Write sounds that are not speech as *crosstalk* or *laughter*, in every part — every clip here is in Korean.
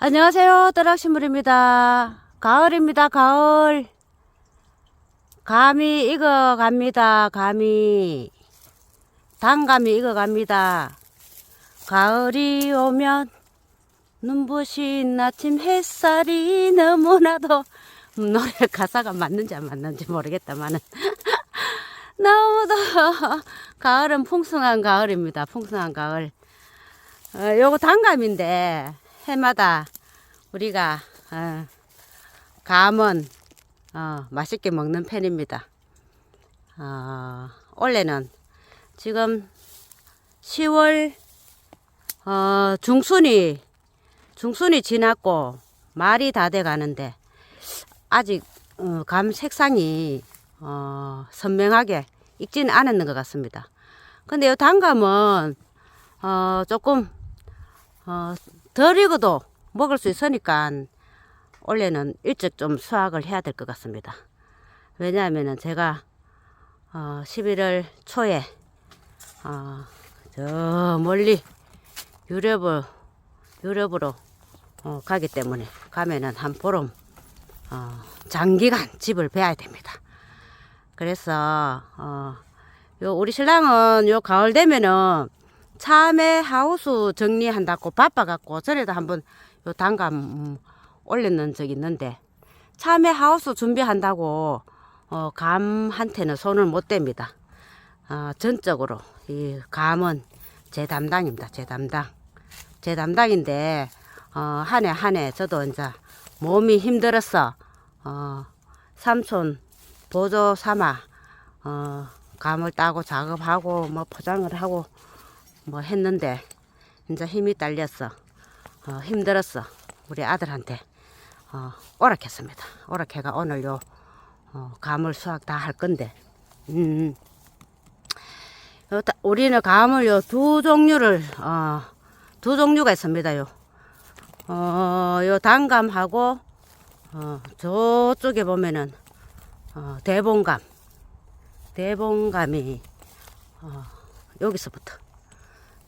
안녕하세요. 떠락신물입니다. 가을입니다. 가을. 감이 익어 갑니다. 감이. 단감이 익어 갑니다. 가을이 오면 눈부신 아침 햇살이 너무나도 음, 노래 가사가 맞는지 안 맞는지 모르겠다만은 *laughs* 너무도 *laughs* 가을은 풍성한 가을입니다. 풍성한 가을. 어, 요거 단감인데 해마다 우리가 어, 감은 어, 맛있게 먹는 편입니다. 어, 올해는 지금 10월 어, 중순이 중순이 지났고 말이 다 돼 가는데 아직 어, 감 색상이 어, 선명하게 익지는 않았는 것 같습니다. 근데 이 단감은 어, 조금 어, 덜 익어도 먹을 수 있으니까 올해는 일찍 좀 수확을 해야 될 것 같습니다. 왜냐하면 제가 어, 11월 초에 어, 저 멀리 유럽을 유럽으로 어, 가기 때문에 가면은 한 보름 어, 장기간 집을 배야 됩니다. 그래서 어, 요 우리 신랑은 요 가을 되면은 참외 하우스 정리한다고 바빠갖고 전에도 한번 요 단감 음, 올렸는 적 있는데 참외 하우스 준비한다고 어, 감한테는 손을 못 댑니다. 어, 전적으로 이 감은 제 담당입니다. 제 담당. 제 담당인데 어, 한 해 한 해 저도 이제 몸이 힘들어서 어, 삼촌 보조 삼아 어, 감을 따고 작업하고 뭐 포장을 하고 뭐 했는데 이제 힘이 딸렸어 어, 힘들었어 우리 아들한테 어, 오락했습니다. 오락해가 오늘 요 어, 감을 수확 다 할 건데. 음, 우리는 감을 요두 종류를 어, 두 종류가 있습니다 요. 어, 요 단감하고 어, 저쪽에 보면은 어, 대봉감. 대봉감이 어, 여기서부터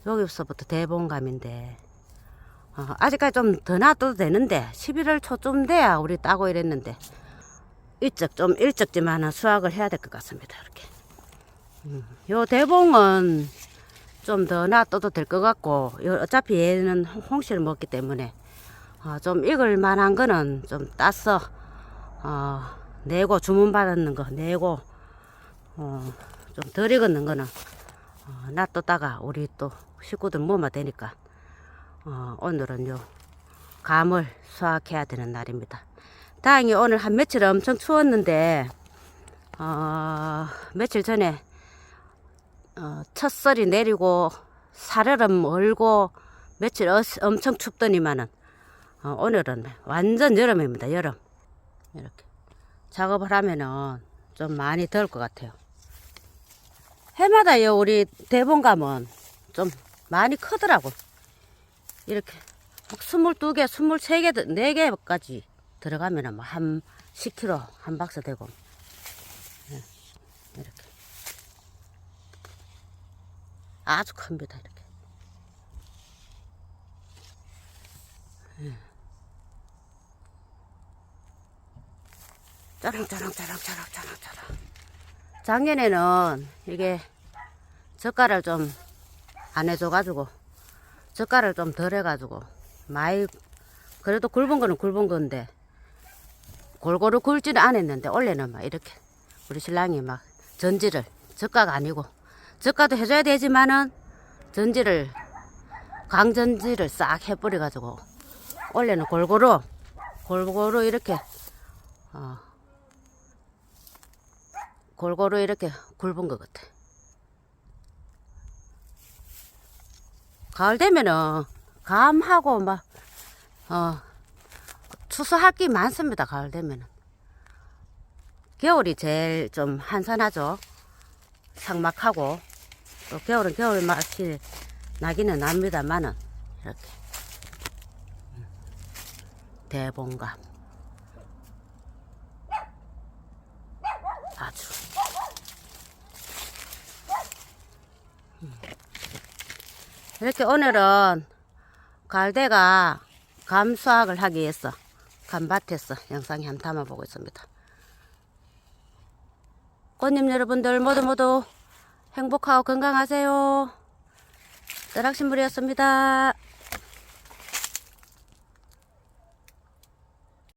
여기서부터 대봉감인데. 어, 아직까지 좀 더 놔둬도 되는데 11월 초쯤 돼야 우리 따고 이랬는데 일찍 좀 일찍지만은 수확을 해야 될 것 같습니다 이렇게. 음, 요 대봉은 좀 더 놔둬도 될 것 같고 요 어차피 얘는 홍시를 먹기 때문에 어, 좀 익을 만한 거는 좀 따서 어, 내고 주문 받았는 거 내고 어, 좀 덜 익었는 거는 어, 놔뒀다가 우리 또 식구들 모마 되니까 어, 오늘은 요 감을 수확해야 되는 날입니다. 다행히 오늘 한 며칠 엄청 추웠는데 어, 며칠 전에 어, 첫설이 내리고 살얼음 얼고 며칠 어, 엄청 춥더니만은 어, 오늘은 완전 여름입니다. 여름 이렇게 작업을 하면은 좀 많이 더울 것 같아요. 해마다요 우리 대봉감은 좀 많이 크더라고. 이렇게 막 22개, 23개, 4개까지 들어가면은 뭐한 10kg 한 박스 되고 예, 이렇게 아주 큽니다 이렇게. 예. 짜랑짜랑짜랑짜랑짜랑짜랑 작년에는 이게 젓갈을 좀 안 해줘가지고 젓갈을 좀 덜 해가지고 많이 그래도 굵은 거는 굵은 건데 골고루 굵지는 않았는데 원래는 막 이렇게 우리 신랑이 막 전지를 젓가가 아니고 젓가도 해줘야 되지만은 전지를 강전지를 싹 해버려 가지고 원래는 골고루 골고루 이렇게 어, 골고루 이렇게 굵은 것 같아. 가을 되면은 감하고 막 어, 추수할 게 많습니다. 가을 되면은 겨울이 제일 좀 한산하죠. 상막하고 또 겨울은 겨울 맛이 나기는 납니다만은 이렇게 음, 대봉감 아주 이렇게 오늘은 갈대가 감 수확을 하기 위해서 감밭에서 영상에 한 담아보고 있습니다. 꽃님 여러분들 모두 모두 행복하고 건강하세요. 떠락신물이었습니다.